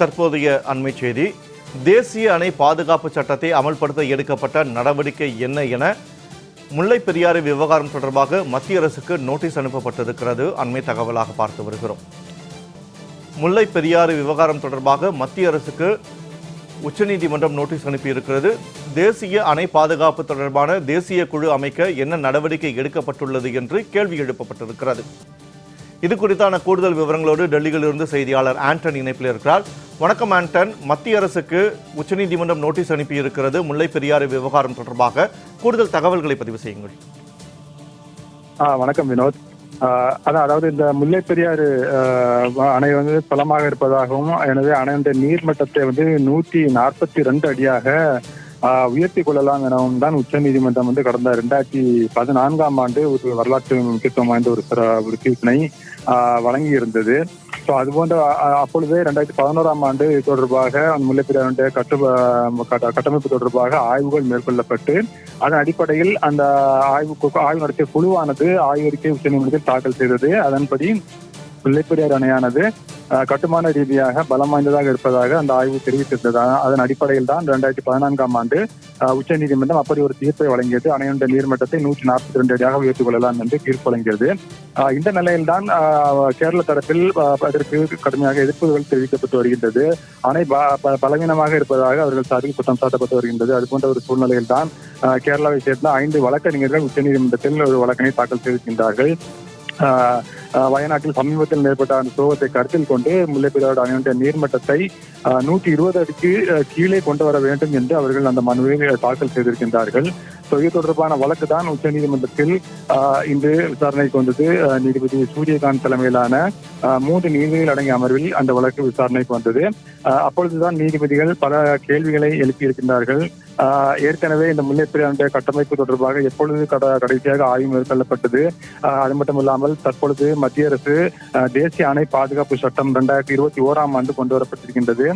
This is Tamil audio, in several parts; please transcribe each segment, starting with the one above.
தற்போதைய அண்மை செய்தி. தேசிய அணை பாதுகாப்பு சட்டத்தை அமல்படுத்த எடுக்கப்பட்ட நடவடிக்கை என்ன என முல்லை பெரியாறு விவகாரம் தொடர்பாக மத்திய அரசுக்கு நோட்டீஸ் அனுப்பப்பட்டிருக்கிறது. அண்மை தகவலாக பார்த்து வருகிறோம். முல்லை பெரியாறு விவகாரம் தொடர்பாக மத்திய அரசுக்கு உச்சநீதிமன்றம் நோட்டீஸ் அனுப்பியிருக்கிறது. தேசிய அணை பாதுகாப்பு தொடர்பான தேசிய குழு அமைக்க என்ன நடவடிக்கை எடுக்கப்பட்டுள்ளது என்று கேள்வி எழுப்பப்பட்டிருக்கிறது. இது குறித்தான கூடுதல் விவரங்களோடு டெல்லியிலிருந்து செய்தியாளர் ஆண்டன் இணைப்பில் இருக்கிறார். வணக்கம் ஆண்டன். மத்திய அரசுக்கு உச்சநீதிமன்றம் நோட்டீஸ் அனுப்பியிருக்கிறது. முல்லை பெரியாறு விவகாரம் தொடர்பாக கூடுதல் தகவல்களை பதிவு செய்யுங்கள். வணக்கம் வினோத். அதான் அதாவது இந்த முல்லை பெரியாறு அணை வந்து பலமாக இருப்பதாகவும் எனவே அணையின் நீர்மட்டத்தை வந்து நூத்தி நாற்பத்தி ரெண்டு அடியாக உயர்த்தி கொள்ளலாம் எனவும் தான் உச்சநீதிமன்றம் வந்து கடந்த ரெண்டாயிரத்தி பதினான்காம் ஆண்டு ஒரு வரலாற்று முக்கியத்துவம் வாய்ந்த ஒரு ஒரு தீர்ப்பினை வழங்கி இருந்தது ஸோ அது போன்ற அப்பொழுதே ரெண்டாயிரத்தி பதினோராம் ஆண்டு தொடர்பாக அந்த முல்லைப்பெரியாருடைய கட்டு கட்ட- கட்டமைப்பு தொடர்பாக ஆய்வுகள் மேற்கொள்ளப்பட்டு அதன் அடிப்படையில் அந்த ஆய்வு ஆய்வு நடத்திய குழுவானது ஆய்வறிக்கை உச்சநீதிமன்றத்தில் தாக்கல் செய்தது. அதன்படி முல்லைப்பெரியார் அணையானது கட்டுமான ரீதியாக பலம் வாய்ந்ததாக இருப்பதாக அந்த ஆய்வு தெரிவித்திருந்ததாக அதன் அடிப்படையில் தான் ரெண்டாயிரத்தி பதினான்காம் ஆண்டு உச்சநீதிமன்றம் அப்படி ஒரு தீர்ப்பை வழங்கியது. அணையுடைய நீர்மட்டத்தை நூற்றி நாற்பத்தி ரெண்டு அடியாக உயர்த்திக் கொள்ளலாம் என்று தீர்ப்பு வழங்கியது அஹ், இந்த நிலையில்தான் கேரள தரப்பில் அஹ், அதற்கு கடுமையாக எதிர்ப்புகள் தெரிவிக்கப்பட்டு வருகின்றது. அணை ப- ப- பலவீனமாக இருப்பதாக அவர்கள் சார்பில் குற்றம் சாட்டப்பட்டு வருகின்றது. அது போன்ற ஒரு சூழ்நிலையில் தான் கேரளாவை சேர்ந்த ஐந்து வழக்கறிஞர்கள் உச்சநீதிமன்றத்தில் ஒரு வழக்கினை தாக்கல் செய்திருக்கின்றார்கள். ஆஹ் வயநாட்டில் சமீபத்தில் ஏற்பட்ட அந்த சோகத்தை கருத்தில் கொண்டு முல்லைப்பெரியாறு அணையுடைய நீர்மட்டத்தை ஆஹ் நூற்றி இருபது அடிக்கு கீழே கொண்டு வர வேண்டும் என்று அவர்கள் அந்த மனுவை தாக்கல் செய்திருக்கின்றார்கள். ஸோ இது தொடர்பான வழக்கு தான் உச்சநீதிமன்றத்தில் ஆஹ் இன்று விசாரணைக்கு வந்தது. நீதிபதி சூரியகாந்த் தலைமையிலான ஆஹ் மூன்று நீதிபதிகள் அடங்கிய அமர்வில் அந்த வழக்கு விசாரணைக்கு வந்தது. அப்பொழுதுதான் நீதிபதிகள் பல கேள்விகளை எழுப்பியிருக்கின்றார்கள். ஆஹ் ஏற்கனவே இந்த முல்லைப்பெரியாருடைய கட்டமைப்பு தொடர்பாக எப்பொழுது கட- கடைசியாக ஆய்வு மேற்கொள்ளப்பட்டது? ஆஹ் அது மட்டும் இல்லாமல் தற்பொழுது மத்திய அரசு தேசிய அணை பாதுகாப்பு சட்டம் இரண்டாயிரத்தி இருபத்தி ஓராம் ஆண்டு கொண்டு வரப்பட்டிருக்கின்றது.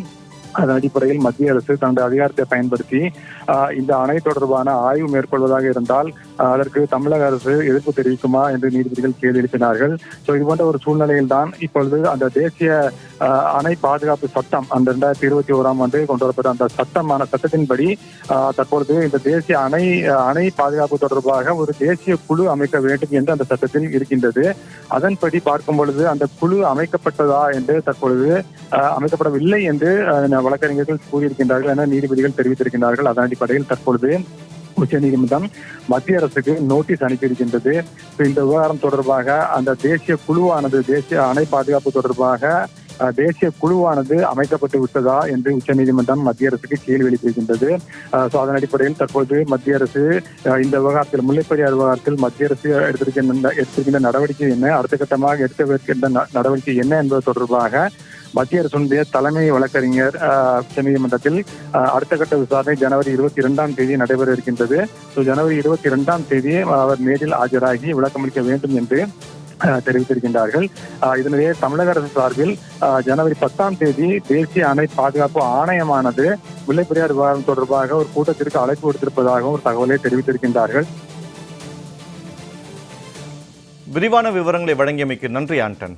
அதன் அடிப்படையில் மத்திய அரசு தனது அதிகாரத்தை பயன்படுத்தி ஆஹ் இந்த அணை தொடர்பான ஆய்வு மேற்கொள்வதாக இருந்தால் அதற்கு தமிழக அரசு எதிர்ப்பு தெரிவிக்குமா என்று நீதிபதிகள் கேள்வி எழுப்பினார்கள் ஸோ இது போன்ற ஒரு சூழ்நிலையில் தான் இப்பொழுது அந்த தேசிய அணை பாதுகாப்பு சட்டம் அந்த இரண்டாயிரத்தி இருபத்தி ஓராம் ஆண்டு கொண்டு வரப்பட்ட அந்த சட்டமான சட்டத்தின்படி தற்பொழுது இந்த தேசிய அணை அணை பாதுகாப்பு தொடர்பாக ஒரு தேசிய குழு அமைக்க வேண்டும் என்று அந்த சட்டத்தில் இருக்கின்றது. அதன்படி பார்க்கும் பொழுது அந்த குழு அமைக்கப்பட்டதா என்று தற்பொழுது ஆஹ் அமைக்கப்படவில்லை என்று வழக்கறிஞர்கள் கூறியிருக்கின்றார்கள் என நீதிபதிகள் தெரிவித்திருக்கின்றார்கள். அதன் அடிப்படையில் தற்பொழுது உச்சநீதிமன்றம் மத்திய அரசுக்கு நோட்டீஸ் அனுப்பியிருக்கின்றது. இந்த விவகாரம் தொடர்பாக அந்த தேசிய குழுவானது தேசிய அணை பாதுகாப்பு தொடர்பாக தேசிய குழுவானது அமைக்கப்பட்டு விட்டதா என்று உச்சநீதிமன்றம் மத்திய அரசுக்கு கேள்வி எழுப்பியிருக்கின்றது. ஸோ அதன் அடிப்படையில் தற்போது மத்திய அரசு இந்த விவகாரத்தில் முல்லைப்பெரியார் விவகாரத்தில் மத்திய அரசு எடுத்திருக்கின்ற எடுத்திருக்கின்ற நடவடிக்கை என்ன அடுத்த கட்டமாக எடுக்கவிருக்கின்ற ந- நடவடிக்கை என்ன என்பது தொடர்பாக மத்திய அரசுடைய தலைமை வழக்கறிஞர் அஹ், உச்சநீதிமன்றத்தில் அடுத்த கட்ட விசாரணை ஜனவரி இருபத்தி இரண்டாம் தேதி நடைபெற இருக்கின்றது. ஸோ ஜனவரி இருபத்தி இரண்டாம் தேதி அவர் நேரில் ஆஜராகி விளக்கமளிக்க வேண்டும் என்று தெரிவித்திருக்கின்றார்கள். இதனிடையே தமிழக அரசு சார்பில் ஜனவரி பத்தாம் தேதி தேசிய அணை பாதுகாப்பு ஆணையமானது முல்லைப்பெரியார் விவகாரம் தொடர்பாக ஒரு கூட்டத்திற்கு அழைப்பு விடுத்திருப்பதாகவும் ஒரு தகவலை தெரிவித்திருக்கின்றார்கள். விரிவான விவரங்களை வழங்கியமைக்கு நன்றி ஆண்டன்.